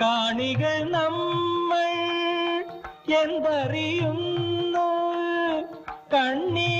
കാണികൾ നമ്മൾ എന്തറിയുന്നു? കണ്ണീർ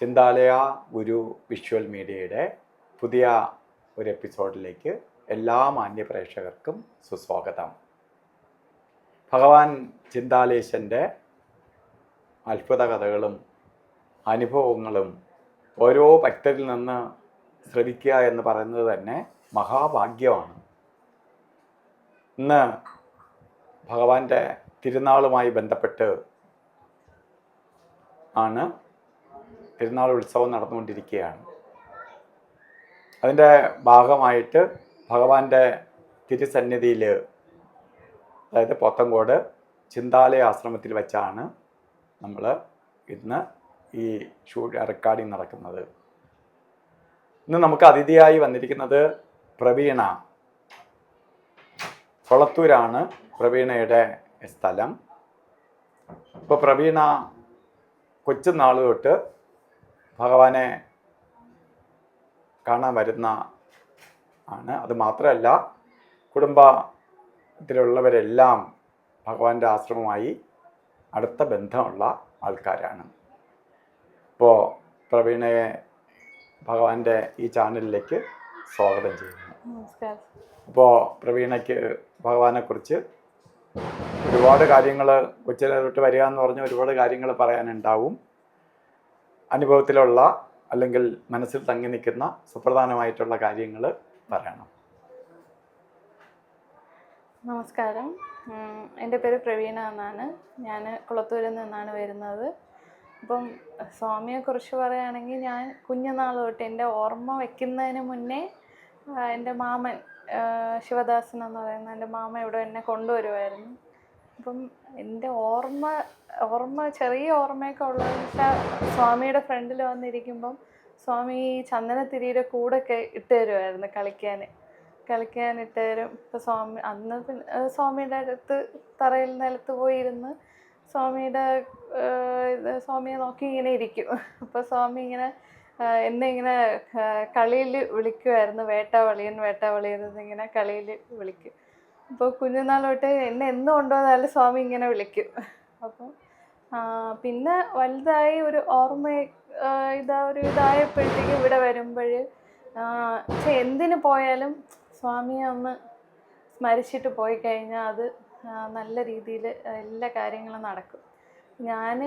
ചിന്താലയ ഗുരു വിഷ്വൽ മീഡിയയുടെ പുതിയ ഒരു എപ്പിസോഡിലേക്ക് എല്ലാ മാന്യപ്രേക്ഷകർക്കും സുസ്വാഗതം. ഭഗവാൻ ചിന്താലേശന്റെ അത്ഭുത കഥകളും അനുഭവങ്ങളും ഓരോ ഭക്തരിൽ നിന്ന് ശ്രവിക്കുക എന്ന് പറയുന്നത് തന്നെ മഹാഭാഗ്യമാണ്. ഇന്ന് ഭഗവാന്റെ തിരുനാളുമായി ബന്ധപ്പെട്ട് ആണ് പെരുന്നാൾ ഉത്സവം നടന്നുകൊണ്ടിരിക്കുകയാണ്. അതിന്റെ ഭാഗമായിട്ട് ഭഗവാന്റെ തിരുസന്നിധിയിൽ അതായത് പോത്തങ്കോട് ചിന്താലയ ആശ്രമത്തിൽ വെച്ചാണ് നമ്മൾ ഇന്ന് ഈ ഷൂട്ട് റെക്കോർഡിംഗ് നടക്കുന്നത്. ഇന്ന് നമുക്ക് അതിഥിയായി വന്നിരിക്കുന്നത് പ്രവീണ. കൊളത്തൂരാണ് പ്രവീണയുടെ സ്ഥലം. ഇപ്പോൾ പ്രവീണ കൊച്ചുനാൾ തൊട്ട് ഭഗവാനെ കാണാൻ വരുന്ന ആണ്. അത് മാത്രമല്ല കുടുംബത്തിലുള്ളവരെല്ലാം ഭഗവാന്റെ ആശ്രമമായി അടുത്ത ബന്ധമുള്ള ആൾക്കാരാണ്. ഇപ്പോൾ പ്രവീണയെ ഭഗവാന്റെ ഈ ചാനലിലേക്ക് സ്വാഗതം ചെയ്യുന്നു. അപ്പോൾ പ്രവീണയ്ക്ക് ഭഗവാനെക്കുറിച്ച് ഒരുപാട് കാര്യങ്ങൾ കൊച്ചിലെ തൊട്ട് വരിക എന്ന് പറഞ്ഞ ഒരുപാട് കാര്യങ്ങൾ പറയാനുണ്ടാവും. അനുഭവത്തിലുള്ള അല്ലെങ്കിൽ മനസ്സിൽ തങ്ങി നിൽക്കുന്ന സുപ്രധാനമായിട്ടുള്ള കാര്യങ്ങൾ പറയണം. നമസ്കാരം. എന്റെ പേര് പ്രവീണ എന്നാണ്. ഞാൻ കുളത്തൂരിൽ നിന്നാണ് വരുന്നത്. അപ്പം സ്വാമിയെക്കുറിച്ച് പറയുകയാണെങ്കിൽ ഞാൻ കുഞ്ഞുനാൾ തൊട്ട് എന്റെ ഓർമ്മ വയ്ക്കുന്നതിന് മുന്നേ എന്റെ മാമൻ ശിവദാസൻ എന്ന് പറയുന്ന എന്റെ മാമ ഇവിടെ എന്നെ കൊണ്ടുവരുമായിരുന്നു. അപ്പം എന്റെ ഓർമ്മ ഓർമ്മ ചെറിയ ഓർമ്മയൊക്കെ ഉള്ളതെന്ന് വെച്ചാൽ സ്വാമിയുടെ ഫ്രണ്ടിൽ വന്നിരിക്കുമ്പം സ്വാമി ചന്ദനത്തിരിയുടെ കൂടൊക്കെ ഇട്ട് തരുമായിരുന്നു കളിക്കാൻ. കളിക്കാൻ ഇട്ട് തരും. ഇപ്പം സ്വാമി അന്ന് പിന്നെ സ്വാമിയുടെ അടുത്ത് തറയിൽ നിലത്ത് പോയിരുന്ന് സ്വാമിയുടെ സ്വാമിയെ നോക്കി ഇങ്ങനെ ഇരിക്കും. അപ്പോൾ സ്വാമി ഇങ്ങനെ എന്നെ ഇങ്ങനെ കളിയിൽ വിളിക്കുമായിരുന്നു. വേട്ടാവളിയൻ വേട്ടാവളിയൻ ഇങ്ങനെ കളിയിൽ വിളിക്കും. അപ്പോൾ കുഞ്ഞുനാൾ തൊട്ട് എന്നെ എന്ന് കൊണ്ടുവന്നാലും സ്വാമി ഇങ്ങനെ വിളിക്കും. അപ്പം പിന്നെ വലുതായി ഒരു ഓർമ്മ ഇതാ ഒരു ഇതായപ്പോഴത്തേക്ക് ഇവിടെ വരുമ്പോൾ പക്ഷെ എന്തിന് പോയാലും സ്വാമിയെ ഒന്ന് സ്മരിച്ചിട്ട് പോയി കഴിഞ്ഞാൽ അത് നല്ല രീതിയിൽ എല്ലാ കാര്യങ്ങളും നടക്കും. ഞാൻ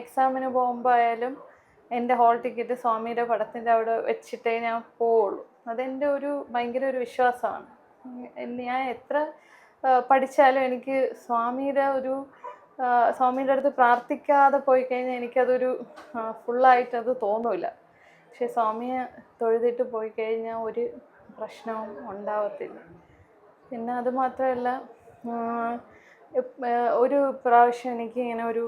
എക്സാമിന് പോകുമ്പോൾ ആയാലും എന്റെ ഹോൾ ടിക്കറ്റ് സ്വാമിയുടെ പടത്തിന്റെ അവിടെ വെച്ചിട്ടേ ഞാൻ പോവുള്ളൂ. അതെന്റെ ഒരു ഭയങ്കര ഒരു വിശ്വാസമാണ്. ഞാൻ എത്ര പഠിച്ചാലും എനിക്ക് സ്വാമിയുടെ ഒരു സ്വാമിയുടെ അടുത്ത് പ്രാർത്ഥിക്കാതെ പോയി കഴിഞ്ഞാൽ എനിക്കതൊരു അത് തോന്നില്ല പക്ഷെ സ്വാമിയെ തൊഴുതിട്ട് പോയി കഴിഞ്ഞാൽ ഒരു പ്രശ്നവും ഉണ്ടാവത്തില്ല. പിന്നെ അത് മാത്രമല്ല ഒരു പ്രാവശ്യം എനിക്ക് ഇങ്ങനെ ഒരു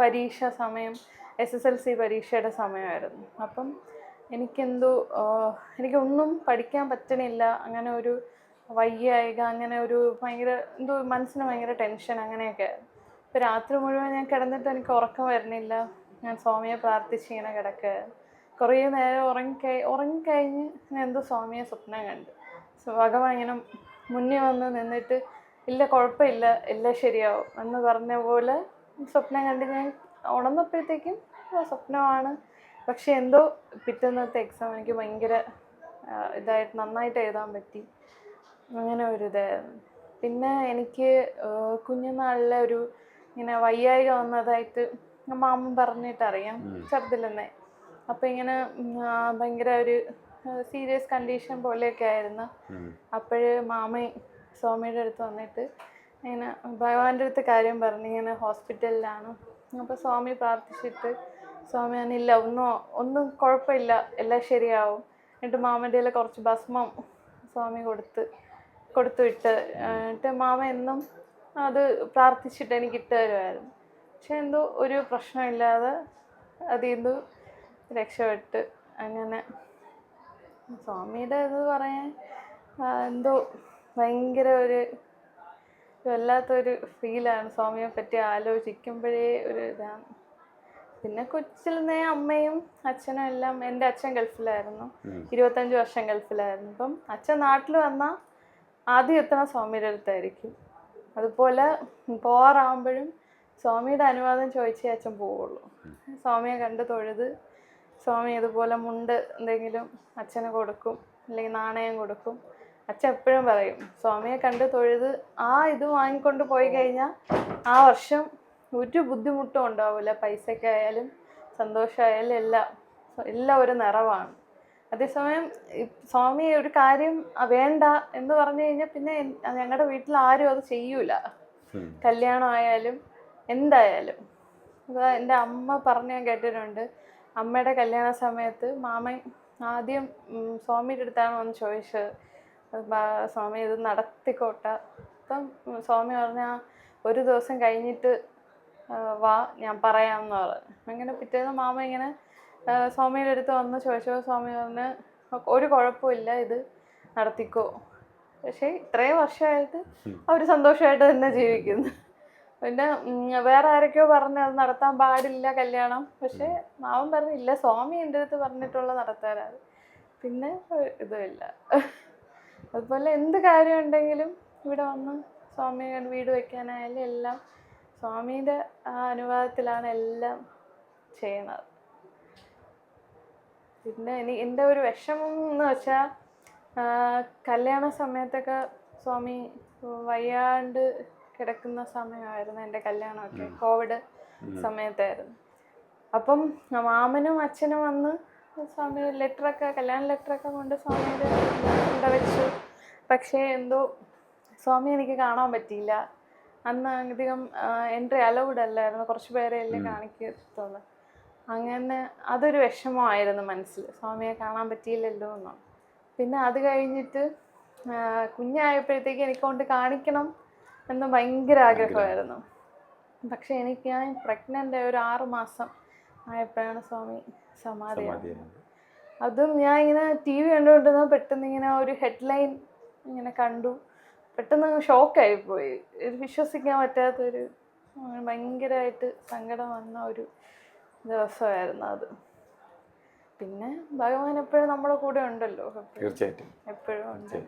പരീക്ഷ സമയം എസ് എസ് എൽ സി പരീക്ഷയുടെ സമയമായിരുന്നു. അപ്പം എനിക്കെന്തോ എനിക്കൊന്നും പഠിക്കാൻ പറ്റണില്ല. അങ്ങനെ ഒരു വയ്യായിക അങ്ങനെ ഒരു ഭയങ്കര എന്തോ മനസ്സിന് ഭയങ്കര ടെൻഷൻ അങ്ങനെയൊക്കെ. ഇപ്പം രാത്രി മുഴുവൻ ഞാൻ കിടന്നിട്ട് എനിക്ക് ഉറക്കം വരുന്നില്ല. ഞാൻ സ്വാമിയെ പ്രാർത്ഥിച്ച് ഇങ്ങനെ കിടക്ക്. കുറേ നേരം ഉറങ്ങിക്കഴി ഉറങ്ങിക്കഴിഞ്ഞ് ഞാൻ എന്തോ സ്വാമിയെ സ്വപ്നം കണ്ടു. സോ ഭഗവാൻ ഇങ്ങനെ മുന്നേ വന്ന് നിന്നിട്ട് ഇല്ല കുഴപ്പമില്ല എല്ലാം ശരിയാവും എന്ന് പറഞ്ഞ പോലെ സ്വപ്നം കണ്ട് ഞാൻ ഉണർന്നപ്പോഴത്തേക്കും സ്വപ്നമാണ്. പക്ഷെ എന്തോ പിറ്റന്നത്തെ എക്സാം എനിക്ക് ഭയങ്കര ഇതായിട്ട് നന്നായിട്ട് എഴുതാൻ പറ്റി. അങ്ങനെ ഒരു ഇതായിരുന്നു പിന്നെ എനിക്ക് കുഞ്ഞുനാളിലെ ഒരു ഇങ്ങനെ വയ്യായിക വന്നതായിട്ട് മാമൻ പറഞ്ഞിട്ടറിയാം അറിയാം തന്നെ അപ്പം ഇങ്ങനെ ഭയങ്കര ഒരു സീരിയസ് കണ്ടീഷൻ പോലെയൊക്കെ ആയിരുന്നു. അപ്പോഴ് മാമ സ്വാമിയുടെ അടുത്ത് വന്നിട്ട് ഇങ്ങനെ ഭഗവാന്റെ അടുത്ത് കാര്യം പറഞ്ഞു ഇങ്ങനെ ഹോസ്പിറ്റലിലാണ്. അപ്പോൾ സ്വാമി പ്രാർത്ഥിച്ചിട്ട് സ്വാമി പറഞ്ഞില്ല ഒന്നും ഒന്നും കുഴപ്പമില്ല എല്ലാം ശരിയാവും. എന്നിട്ട് മാമന്റെ കുറച്ച് ഭസ്മം സ്വാമി കൊടുത്ത് കൊടുത്തു വിട്ട് എന്നിട്ട് മാമ എന്നും അത് പ്രാർത്ഥിച്ചിട്ട് എനിക്ക് ഇട്ട് തരുമായിരുന്നു. പക്ഷെ എന്തോ ഒരു പ്രശ്നമില്ലാതെ അതിൽ നിന്ന് രക്ഷപ്പെട്ട് അങ്ങനെ. സ്വാമിയുടെ ഇത് പറയാൻ എന്തോ ഭയങ്കര ഒരു വല്ലാത്തൊരു ഫീലാണ്. സ്വാമിയെ പറ്റി ആലോചിക്കുമ്പോഴേ ഒരു ഇതാണ്. പിന്നെ കൊച്ചിൽ നിന്നേ അമ്മയും അച്ഛനും എല്ലാം എന്റെ അച്ഛൻ ഗൾഫിലായിരുന്നു. ഇരുപത്തഞ്ച് വർഷം ഗൾഫിലായിരുന്നു. അപ്പം അച്ഛൻ നാട്ടിൽ വന്നാൽ ആദ്യം എത്തണ സ്വാമിയുടെ അടുത്തായിരിക്കും. അതുപോലെ പോവാറാകുമ്പോഴും സ്വാമിയുടെ അനുവാദം ചോദിച്ചേ അച്ഛൻ പോവുള്ളൂ. സ്വാമിയെ കണ്ട് തൊഴുത് സ്വാമി ഇതുപോലെ മുണ്ട് എന്തെങ്കിലും അച്ഛന് കൊടുക്കും അല്ലെങ്കിൽ നാണയം കൊടുക്കും. അച്ഛൻ എപ്പോഴും പറയും സ്വാമിയെ കണ്ട് തൊഴുത് ആ ഇത് വാങ്ങിക്കൊണ്ട് പോയി കഴിഞ്ഞാൽ ആ വർഷം ഒരു ബുദ്ധിമുട്ടും ഉണ്ടാവില്ല. പൈസക്കായാലും സന്തോഷമായാലും എല്ലാം എല്ലാം ഒരു നിറവാണ്. അതേസമയം സ്വാമി ഒരു കാര്യം വേണ്ട എന്ന് പറഞ്ഞു കഴിഞ്ഞാൽ പിന്നെ ഞങ്ങളുടെ വീട്ടിൽ ആരും അത് ചെയ്യൂല. കല്യാണമായാലും എന്തായാലും. എന്റെ അമ്മ പറഞ്ഞു ഞാൻ കേട്ടിട്ടുണ്ട്. അമ്മയുടെ കല്യാണ സമയത്ത് മാമൻ ആദ്യം സ്വാമിയുടെ അടുത്താണ് വന്ന് ചോദിച്ചത് സ്വാമി ഇത് നടത്തിക്കോട്ട. അപ്പം സ്വാമി പറഞ്ഞ ഒരു ദിവസം കഴിഞ്ഞിട്ട് വാ ഞാൻ പറയാമെന്ന് പറഞ്ഞു. അങ്ങനെ പിറ്റേന്ന് മാമ ഇങ്ങനെ സ്വാമിയുടെ അടുത്ത് വന്ന്. ചോദിച്ചപ്പോൾ സ്വാമി പറഞ്ഞ് ഒരു കുഴപ്പമില്ല ഇത് നടത്തിക്കോ. പക്ഷേ ഇത്രയും വർഷമായിട്ട് അവർ സന്തോഷമായിട്ട് തന്നെ ജീവിക്കുന്നു. പിന്നെ വേറെ ആരൊക്കെയോ പറഞ്ഞ് അത് നടത്താൻ പാടില്ല കല്യാണം. പക്ഷെ മാവൻ പറഞ്ഞില്ല സ്വാമി എന്റെ അടുത്ത് പറഞ്ഞിട്ടുള്ള നടത്താനാണ് പിന്നെ ഇതുമില്ല അതുപോലെ എന്ത് കാര്യം ഉണ്ടെങ്കിലും ഇവിടെ വന്ന് സ്വാമി വീട് വെക്കാനായാലും എല്ലാം സ്വാമിയുടെ ആ അനുവാദത്തിലാണ് എല്ലാം ചെയ്യണത് പിന്നെ ഇനി എന്റെ ഒരു വിഷമം എന്ന് വെച്ചാൽ കല്യാണ സമയത്തൊക്കെ സ്വാമി വയ്യാണ്ട് കിടക്കുന്ന സമയമായിരുന്നു എന്റെ കല്യാണമൊക്കെ കോവിഡ് സമയത്തായിരുന്നു. അപ്പം മാമനും അച്ഛനും വന്ന് സ്വാമി ലെറ്ററൊക്കെ കല്യാണ ലെറ്ററൊക്കെ കൊണ്ട് സ്വാമിയുടെ ഇവിടെ വെച്ചു. പക്ഷേ എന്തോ സ്വാമി എനിക്ക് കാണാൻ പറ്റിയില്ല. അന്ന് അധികം എൻട്രി അലൗഡ് അല്ലായിരുന്നു. കുറച്ച് പേരെ അല്ലേ കാണിക്കത്തുള്ളൂ. അങ്ങനെ അതൊരു വിഷമമായിരുന്നു മനസ്സിൽ. സ്വാമിയെ കാണാൻ പറ്റിയില്ലല്ലോ എന്ന്. പിന്നെ അത് കഴിഞ്ഞിട്ട് കുഞ്ഞായപ്പോഴത്തേക്ക് എനിക്ക് കൊണ്ട് കാണിക്കണം എന്ന് ഭയങ്കര ആഗ്രഹമായിരുന്നു. പക്ഷെ എനിക്ക് ഞാൻ പ്രഗ്നന്റ് ഒരു ആറ് മാസം ആയപ്പോഴാണ് സ്വാമി സമാധി അതും ഞാൻ ഇങ്ങനെ ടി വി കണ്ടുകൊണ്ടിരുന്ന പെട്ടെന്ന് ഇങ്ങനെ ഒരു ഹെഡ്ലൈൻ ഇങ്ങനെ കണ്ടു. പെട്ടെന്ന് ഷോക്കായി പോയി. ഇത് വിശ്വസിക്കാൻ പറ്റാത്തൊരു ഭയങ്കരമായിട്ട് സങ്കടം വന്ന ഒരു ദിവസമായിരുന്നു അത്. പിന്നെ ഭഗവാൻ എപ്പോഴും നമ്മുടെ കൂടെ ഉണ്ടല്ലോ. തീർച്ചയായിട്ടും. എപ്പോഴും ഉണ്ട്.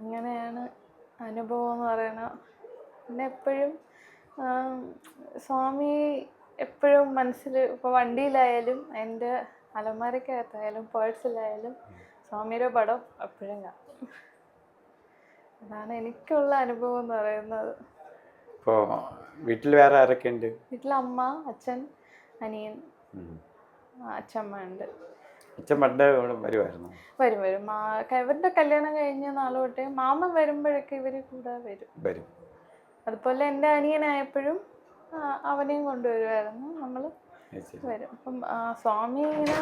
അങ്ങനെയാണ് അനുഭവം എന്ന് പറയുന്നത് പിന്നെ എപ്പോഴും സ്വാമി എപ്പോഴും മനസ്സിൽ ഇപ്പോൾ വണ്ടിയിലായാലും എന്റെ അലമാരക്കകത്തായാലും പേഴ്സിലായാലും സ്വാമിയുടെ പടം എപ്പോഴും കാണും. അതാണ് എനിക്കുള്ള അനുഭവം എന്ന് പറയുന്നത്. ഇപ്പോൾ വീട്ടിൽ വേറെ ആരൊക്കെ ഉണ്ട് വീട്ടിൽ അമ്മ അച്ഛൻ അനിയൻ അച്ഛമ്മയുണ്ട് അച്ഛൻ പണ്ട് വരുമായിരുന്നു വരും വരും. മാ ഇവരുടെ കല്യാണം കഴിഞ്ഞ നാൾ തൊട്ടേ മാമൻ വരുമ്പോഴൊക്കെ ഇവർ കൂടെ വരും. വരും. അതുപോലെ എന്റെ അനിയനായപ്പോഴും അവനെയും കൊണ്ടുവരുമായിരുന്നു നമ്മൾ വരും. അപ്പം സ്വാമി ഇങ്ങനെ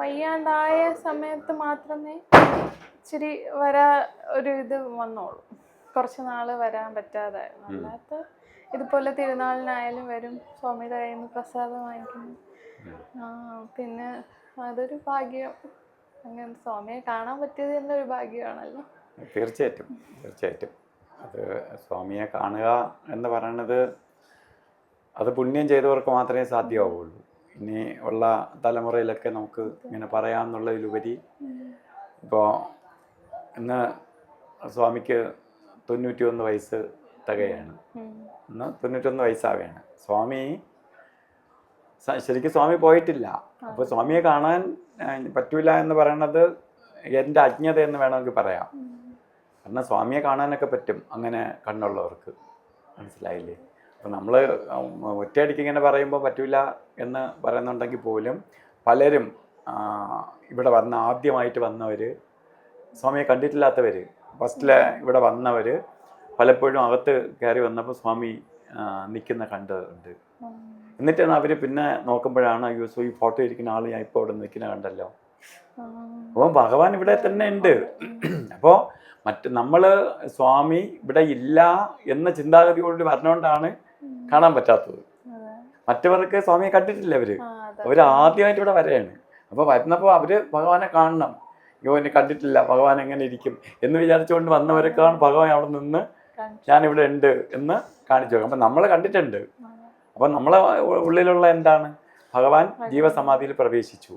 വയ്യാണ്ടായ സമയത്ത് മാത്രമേ ഇച്ചിരി വരാ ഒരു ഇത് വന്നോളൂ. കുറച്ച് നാൾ വരാൻ പറ്റാതെ അല്ലാത്ത ഇതുപോലെ തിരുനാളിനായാലും വരും. സ്വാമിയുടെ കയ്യിൽ നിന്ന് പ്രസാദം വാങ്ങിക്കുന്നു. പിന്നെ അതൊരു ഭാഗ്യം. അങ്ങനെ സ്വാമിയെ കാണാൻ പറ്റിയത് തന്നെ ഒരു ഭാഗ്യമാണല്ലോ. തീർച്ചയായിട്ടും തീർച്ചയായിട്ടും. അത് സ്വാമിയെ കാണുക എന്ന് പറയുന്നത് അത് പുണ്യം ചെയ്തവർക്ക് മാത്രമേ സാധ്യമാവുള്ളൂ. ഇനി ഉള്ള തലമുറയിലൊക്കെ നമുക്ക് ഇങ്ങനെ പറയാമെന്നുള്ളതിലുപരി ഇപ്പോൾ ഇന്ന് സ്വാമിക്ക് തൊണ്ണൂറ്റി ഒന്ന് വയസ്സ് തികയാണ്. ഇന്ന് തൊണ്ണൂറ്റൊന്ന് വയസ്സാവുകയാണ് സ്വാമി ശരിക്കും സ്വാമി പോയിട്ടില്ല. അപ്പോൾ സ്വാമിയെ കാണാൻ പറ്റൂല എന്ന് പറയണത് എന്റെ അജ്ഞത എന്ന് വേണമെങ്കിൽ പറയാം. കാരണം സ്വാമിയെ കാണാനൊക്കെ പറ്റും അങ്ങനെ കണ്ണുള്ളവർക്ക്. മനസ്സിലായില്ലേ? അപ്പോൾ നമ്മൾ ഒറ്റയടിക്ക് ഇങ്ങനെ പറയുമ്പോൾ പറ്റൂല എന്ന് പറയുന്നുണ്ടെങ്കിൽ പോലും പലരും ഇവിടെ വന്ന ആദ്യമായിട്ട് വന്നവർ സ്വാമിയെ കണ്ടിട്ടില്ലാത്തവർ ഫസ്റ്റിലെ ഇവിടെ വന്നവർ പലപ്പോഴും അകത്ത് കയറി വന്നപ്പോൾ സ്വാമി നിൽക്കുന്ന കണ്ടുണ്ട്. എന്നിട്ടാണ് അവർ പിന്നെ നോക്കുമ്പോഴാണ് അയ്യോ സോ ഈ ഫോട്ടോ ഇരിക്കുന്ന ആൾ ഞാൻ ഇപ്പോൾ അവിടെ നിൽക്കുന്ന കണ്ടല്ലോ. അപ്പോൾ ഭഗവാൻ ഇവിടെ തന്നെ ഉണ്ട് അപ്പോൾ മറ്റ് നമ്മൾ സ്വാമി ഇവിടെ ഇല്ല എന്ന ചിന്താഗതിയോട് പറഞ്ഞുകൊണ്ടാണ് കാണാൻ പറ്റാത്തത്. മറ്റവർക്ക് സ്വാമിയെ കണ്ടിട്ടില്ല അവർ അവർ അവർ ആദ്യമായിട്ട് ഇവിടെ വരെയാണ് അപ്പോൾ വരുന്നപ്പോൾ അവർ ഭഗവാനെ കാണണം യോ എന്നെ കണ്ടിട്ടില്ല ഭഗവാൻ എങ്ങനെ ഇരിക്കും എന്ന് വിചാരിച്ചുകൊണ്ട് വന്നവരൊക്കെയാണ് ഭഗവാൻ അവിടെ നിന്ന്. ഞാനിവിടെ ഉണ്ട് എന്ന് കാണിച്ചു അപ്പം നമ്മൾ കണ്ടിട്ടുണ്ട്. അപ്പം നമ്മളെ ഉള്ളിലുള്ള എന്താണ്? ഭഗവാൻ ജീവസമാധിയിൽ പ്രവേശിച്ചു.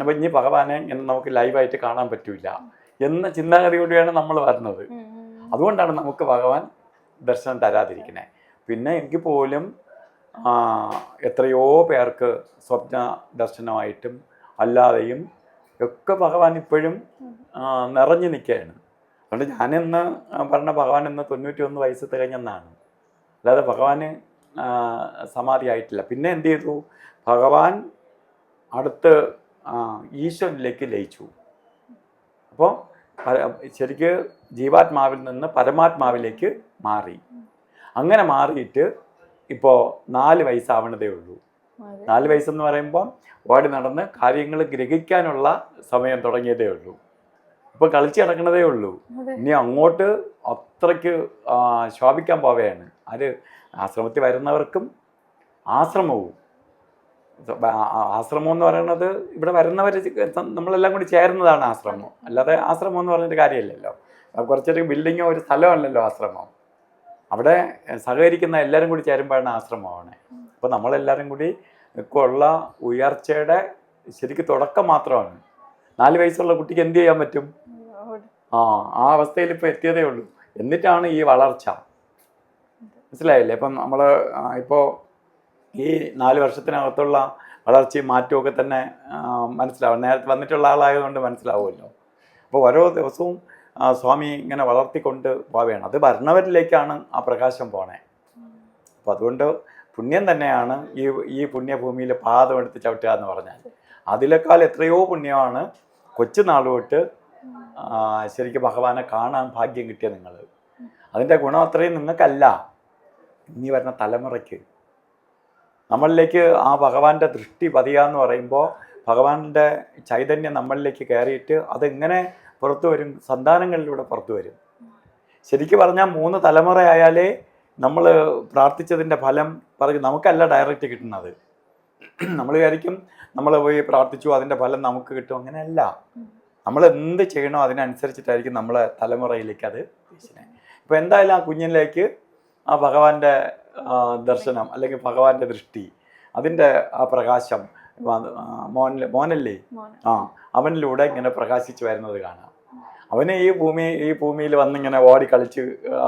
അപ്പം ഇനി ഭഗവാനെ ഇങ്ങനെ നമുക്ക് ലൈവായിട്ട് കാണാൻ പറ്റൂല എന്ന ചിന്താഗതി കൂടിയാണ് നമ്മൾ വരുന്നത്. അതുകൊണ്ടാണ് നമുക്ക് ഭഗവാൻ ദർശനം തരാതിരിക്കുന്നത് പിന്നെ എങ്കിൽ പോലും എത്രയോ പേർക്ക് സ്വപ്ന ദർശനമായിട്ടും അല്ലാതെയും ഒക്കെ ഭഗവാൻ ഇപ്പോഴും നിറഞ്ഞു നിൽക്കുകയാണ്. അതുകൊണ്ട് ഞാനിന്ന് പറഞ്ഞ ഭഗവാൻ ഇന്ന് തൊണ്ണൂറ്റി ഒന്ന് വയസ്സ് തികഞ്ഞെന്നാണ്. അല്ലാതെ ഭഗവാന് സമാധി ആയിട്ടില്ല പിന്നെ എന്ത് ചെയ്തു? ഭഗവാൻ അടുത്ത് ഈശ്വരനിലേക്ക് ലയിച്ചു. അപ്പോൾ ശരിക്ക് ജീവാത്മാവിൽ നിന്ന് പരമാത്മാവിലേക്ക് മാറി. അങ്ങനെ മാറിയിട്ട് ഇപ്പോൾ നാല് വയസ്സാവണതേ ഉള്ളൂ. നാല് വയസ്സെന്ന് പറയുമ്പോൾ ഓടി നടന്ന് കാര്യങ്ങൾ ഗ്രഹിക്കാനുള്ള സമയം തുടങ്ങിയതേ ഉള്ളൂ. ഇപ്പോൾ കളിച്ച് കിടക്കണതേ ഉള്ളൂ. ഇനി അങ്ങോട്ട് അത്രയ്ക്ക് ശോഭിക്കാൻ പോവുകയാണ്. അത് ആശ്രമത്തിൽ വരുന്നവർക്കും ആശ്രമവും. ആശ്രമം എന്ന് പറയുന്നത് ഇവിടെ വരുന്നവർ നമ്മളെല്ലാം കൂടി ചേരുന്നതാണ് ആശ്രമം. അല്ലാതെ ആശ്രമം എന്ന് പറഞ്ഞിട്ട് കാര്യമില്ലല്ലോ. കുറച്ചൊരു ബിൽഡിങ്ങോ ഒരു സ്ഥലമല്ലല്ലോ ആശ്രമം. അവിടെ സഹകരിക്കുന്ന എല്ലാവരും കൂടി ചേരുമ്പോഴാണ് ആശ്രമമാണ്. അപ്പോൾ നമ്മളെല്ലാവരും കൂടി ഉള്ള ഉയർച്ചയുടെ ശരിക്കും തുടക്കം മാത്രമാണ്. നാല് വയസ്സുള്ള കുട്ടിക്ക് എന്ത് ചെയ്യാൻ പറ്റും? ആ ആ അവസ്ഥയിൽ ഇപ്പോൾ എത്തിയതേ ഉള്ളൂ. എന്നിട്ടാണ് ഈ വളർച്ച. മനസ്സിലായില്ലേ? ഇപ്പം നമ്മൾ ഇപ്പോൾ ഈ നാല് വർഷത്തിനകത്തുള്ള വളർച്ചയും മാറ്റമൊക്കെ തന്നെ മനസ്സിലാവും. നേരത്തെ വന്നിട്ടുള്ള ആളായതുകൊണ്ട് മനസ്സിലാവുമല്ലോ. അപ്പോൾ ഓരോ ദിവസവും സ്വാമി ഇങ്ങനെ വളർത്തിക്കൊണ്ട് പോവുകയാണ് അത് ഭരണവരിലേക്കാണ് ആ പ്രകാശം പോണേ. അപ്പോൾ അതുകൊണ്ട് പുണ്യം തന്നെയാണ് ഈ ഈ പുണ്യഭൂമിയിൽ പാദം എടുത്ത് ചവിട്ടുക എന്ന് പറഞ്ഞാൽ. അതിനേക്കാൾ എത്രയോ പുണ്യമാണ് കൊച്ചുനാൾ തൊട്ട് ശരിക്കും ഭഗവാനെ കാണാൻ ഭാഗ്യം കിട്ടിയ നിങ്ങൾ. അതിന്റെ ഗുണം അത്രയും നിങ്ങൾക്കല്ല. ഇനി വരുന്ന തലമുറയ്ക്ക്. നമ്മളിലേക്ക് ആ ഭഗവാന്റെ ദൃഷ്ടി പതിയാന്ന് പറയുമ്പോൾ ഭഗവാന്റെ ചൈതന്യം നമ്മളിലേക്ക് കയറിയിട്ട് അതെങ്ങനെ പുറത്തു വരും? സന്താനങ്ങളിലൂടെ പുറത്തു വരും. ശരിക്കും പറഞ്ഞാൽ മൂന്ന് തലമുറയായാലേ നമ്മൾ പ്രാർത്ഥിച്ചതിന്റെ ഫലം പറഞ്ഞു നമുക്കല്ല ഡയറക്റ്റ് കിട്ടുന്നത്. നമ്മൾ വിചാരിക്കും നമ്മൾ പോയി പ്രാർത്ഥിച്ചു അതിന്റെ ഫലം നമുക്ക് കിട്ടും. അങ്ങനെയല്ല. നമ്മൾ എന്ത് ചെയ്യണോ അതിനനുസരിച്ചിട്ടായിരിക്കും നമ്മളെ തലമുറയിലേക്ക് അത് ഇപ്പോൾ എന്തായാലും ആ കുഞ്ഞിലേക്ക് ആ ഭഗവാന്റെ ദർശനം അല്ലെങ്കിൽ ഭഗവാന്റെ ദൃഷ്ടി അതിന്റെ ആ പ്രകാശം മോനിൽ മോനല്ലേ? മോനെ. ആ അവനിലൂടെ ഇങ്ങനെ പ്രകാശിച്ചു വരുന്നത് കാണാം. അവന് ഈ ഭൂമി ഈ ഭൂമിയിൽ വന്നിങ്ങനെ ഓടി കളിച്ച്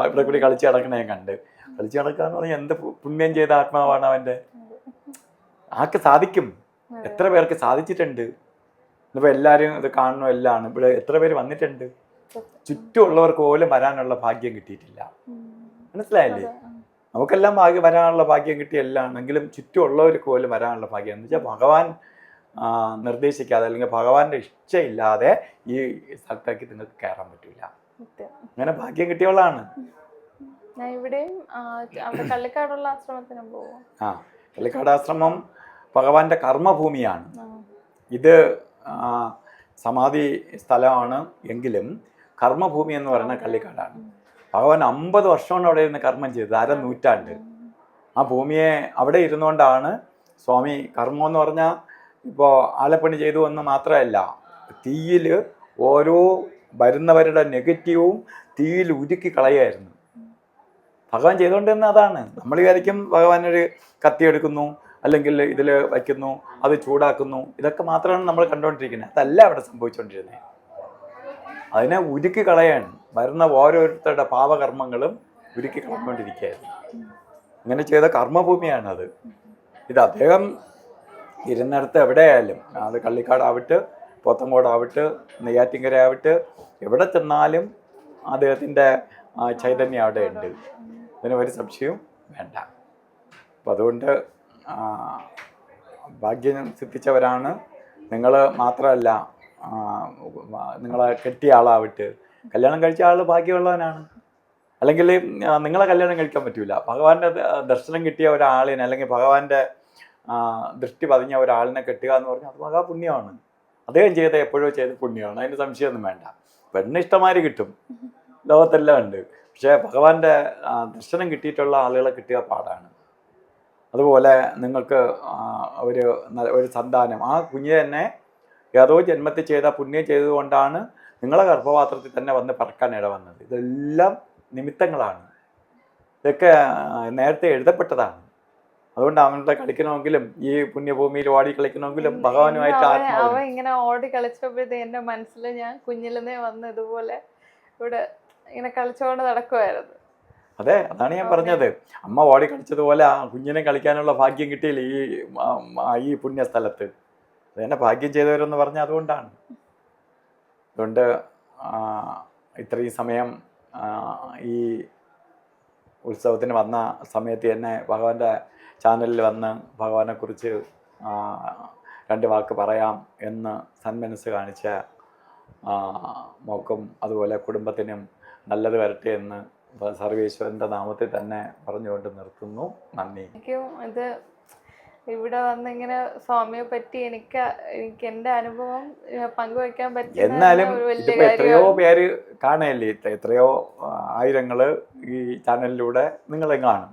ഇവിടെ കൂടി കളിച്ച് കിടക്കണേ കണ്ട്. കളിച്ച് കിടക്കുക എന്ന് പറഞ്ഞാൽ എന്ത് പുണ്യം ചെയ്ത ആത്മാവാണ് അവന്റെ. ആർക്ക് സാധിക്കും? എത്ര പേർക്ക് സാധിച്ചിട്ടുണ്ട്? ഇന്നിപ്പോൾ എല്ലാവരും ഇത് കാണണോ എല്ലാം ഇവിടെ എത്ര പേര് വന്നിട്ടുണ്ട്? ചുറ്റുമുള്ളവർക്ക് പോലും വരാനുള്ള ഭാഗ്യം കിട്ടിയിട്ടില്ല. മനസ്സിലായില്ലേ? നമുക്കെല്ലാം ഭാഗ്യം വരാനുള്ള ഭാഗ്യം കിട്ടിയ എല്ലാണെങ്കിലും ചുറ്റുമുള്ളവർക്ക് പോലും വരാനുള്ള ഭാഗ്യം എന്ന് വെച്ചാൽ ഭഗവാൻ നിർദ്ദേശിക്കാതെ അല്ലെങ്കിൽ ഭഗവാന്റെ ഇഷ്ടയില്ലാതെ ഈ സ്ഥലത്തേക്ക് നിങ്ങൾക്ക് കയറാൻ പറ്റില്ല. അങ്ങനെ ഭാഗ്യം കിട്ടിയവളാണ്. ആ, കള്ളിക്കാട് ആശ്രമം ഭഗവാന്റെ കർമ്മഭൂമിയാണ്. ഇത് സമാധി സ്ഥലമാണ് എങ്കിലും കർമ്മഭൂമി എന്ന് പറയുന്ന കള്ളിക്കാടാണ്. ഭഗവാൻ അമ്പത് വർഷമാണ് അവിടെ ഇരുന്ന് കർമ്മം ചെയ്തത് അര നൂറ്റാണ്ട്. ആ ഭൂമിയെ അവിടെ ഇരുന്നുകൊണ്ടാണ് സ്വാമി കർമ്മം എന്ന് പറഞ്ഞാൽ ഇപ്പോൾ ആലപ്പണി ചെയ്തു എന്ന് മാത്രമല്ല തീയിൽ ഓരോ വരുന്നവരുടെ നെഗറ്റീവും തീയിൽ ഉരുക്കി കളയായിരുന്നു ഭഗവാൻ ചെയ്തുകൊണ്ടിരുന്ന അതാണ്. നമ്മൾ വിചാരിക്കും ഭഗവാൻ ഒരു കത്തി എടുക്കുന്നു അല്ലെങ്കിൽ ഇതിൽ വയ്ക്കുന്നു അത് ചൂടാക്കുന്നു ഇതൊക്കെ മാത്രമാണ് നമ്മൾ കണ്ടുകൊണ്ടിരിക്കുന്നത്. അതല്ല അവിടെ സംഭവിച്ചുകൊണ്ടിരുന്നത്. അതിനെ ഉരുക്കി കളയാണ്. വരുന്ന ഓരോരുത്തരുടെ പാപകർമ്മങ്ങളും ഉരുക്കി കളഞ്ഞുകൊണ്ടിരിക്കുകയായിരുന്നു. ഇങ്ങനെ ചെയ്ത കർമ്മഭൂമിയാണത്. ഇത് അദ്ദേഹം ഇരുന്നിടത്ത് എവിടെയായാലും അത് കള്ളിക്കാടാവട്ടെ പോത്തങ്കോടാവട്ടെ നെയ്യാറ്റിങ്കര ആവട്ടെ എവിടെ ചെന്നാലും അദ്ദേഹത്തിന്റെ ചൈതന്യം അവിടെ ഉണ്ട് അതിന് ഒരു സംശയവും വേണ്ട. അപ്പം അതുകൊണ്ട് ഭാഗ്യം സിദ്ധിച്ചവരാണ്. നിങ്ങൾ മാത്രമല്ല നിങ്ങളെ കെട്ടിയ ആളാവട്ടെ. കല്യാണം കഴിച്ച ആൾ ഭാഗ്യമുള്ളവനാണ്. അല്ലെങ്കിൽ നിങ്ങളെ കല്യാണം കഴിക്കാൻ പറ്റില്ല ഭഗവാന്റെ ദർശനം കിട്ടിയ ഒരാളിനെ അല്ലെങ്കിൽ ഭഗവാന്റെ ദൃഷ്ടി പതിഞ്ഞ ഒരാളിനെ കെട്ടുക എന്ന് പറഞ്ഞാൽ അത് മഹാപുണ്യമാണ്. അദ്ദേഹം ചെയ്ത എപ്പോഴോ ചെയ്ത പുണ്യമാണ്. അതിന് സംശയമൊന്നും വേണ്ട. പെണ്ണ് ഇഷ്ടമാതിരി കിട്ടും. ലോകത്തെല്ലാം ഉണ്ട്. പക്ഷേ ഭഗവാന്റെ ദർശനം കിട്ടിയിട്ടുള്ള ആളുകളെ കിട്ടിയ പാടാണ്. അതുപോലെ നിങ്ങൾക്ക് ഒരു ഒരു സന്താനം. ആ കുഞ്ഞ് തന്നെ ഏതോ ജന്മത്തിൽ ചെയ്ത പുണ്യം ചെയ്തുകൊണ്ടാണ് നിങ്ങളെ ഗർഭപാത്രത്തിൽ തന്നെ വന്ന് പറക്കാൻ ഇടവന്നത് ഇതെല്ലാം നിമിത്തങ്ങളാണ്. ഇതൊക്കെ നേരത്തെ എഴുതപ്പെട്ടതാണ്. അതുകൊണ്ട് അവനെ കളിക്കണമെങ്കിലും ഈ പുണ്യഭൂമിയിൽ ഓടി കളിക്കണമെങ്കിലും ഭഗവാനുമായിട്ട് അവൻ ഇങ്ങനെ ഓടി കളിച്ചപ്പോഴത്തേ എന്റെ മനസ്സിൽ ഞാൻ കുഞ്ഞിലെന്നേ വന്ന് ഇതുപോലെ ഇവിടെ ഇങ്ങനെ കളിച്ചുകൊണ്ട് നടക്കുമായിരുന്നു അതെ അതാണ് ഞാൻ പറഞ്ഞത്. അമ്മ ഓടി കളിച്ചതുപോലെ ആ കുഞ്ഞിനെ കളിക്കാനുള്ള ഭാഗ്യം കിട്ടിയില്ല ഈ ഈ പുണ്യസ്ഥലത്ത്. അതെന്നെ തന്നെ ഭാഗ്യം ചെയ്തവരെന്ന് പറഞ്ഞാൽ അതുകൊണ്ടാണ്. അതുകൊണ്ട് ഇത്രയും സമയം ഈ ഉത്സവത്തിന് വന്ന സമയത്ത് തന്നെ ഭഗവാന്റെ ചാനലിൽ വന്ന് ഭഗവാനെക്കുറിച്ച് രണ്ട് വാക്ക് പറയാം എന്ന് സന്മനസ് കാണിച്ച മോക്കും അതുപോലെ കുടുംബത്തിനും നല്ലത് വരട്ടെ എന്ന് സർവേശ്വരന്റെ നാമത്തിൽ തന്നെ പറഞ്ഞുകൊണ്ട് നിർത്തുന്നു. നന്ദി. എനിക്കും ഇത് ഇവിടെ വന്ന് ഇങ്ങനെ സ്വാമിയെ പറ്റി എനിക്ക് എനിക്ക് എന്റെ അനുഭവം പങ്കുവെക്കാൻ പറ്റി എന്നാലും എത്രയോ പേര് കാണുകയല്ലേ? എത്രയോ ആയിരങ്ങൾ ഈ ചാനലിലൂടെ നിങ്ങളെ കാണും.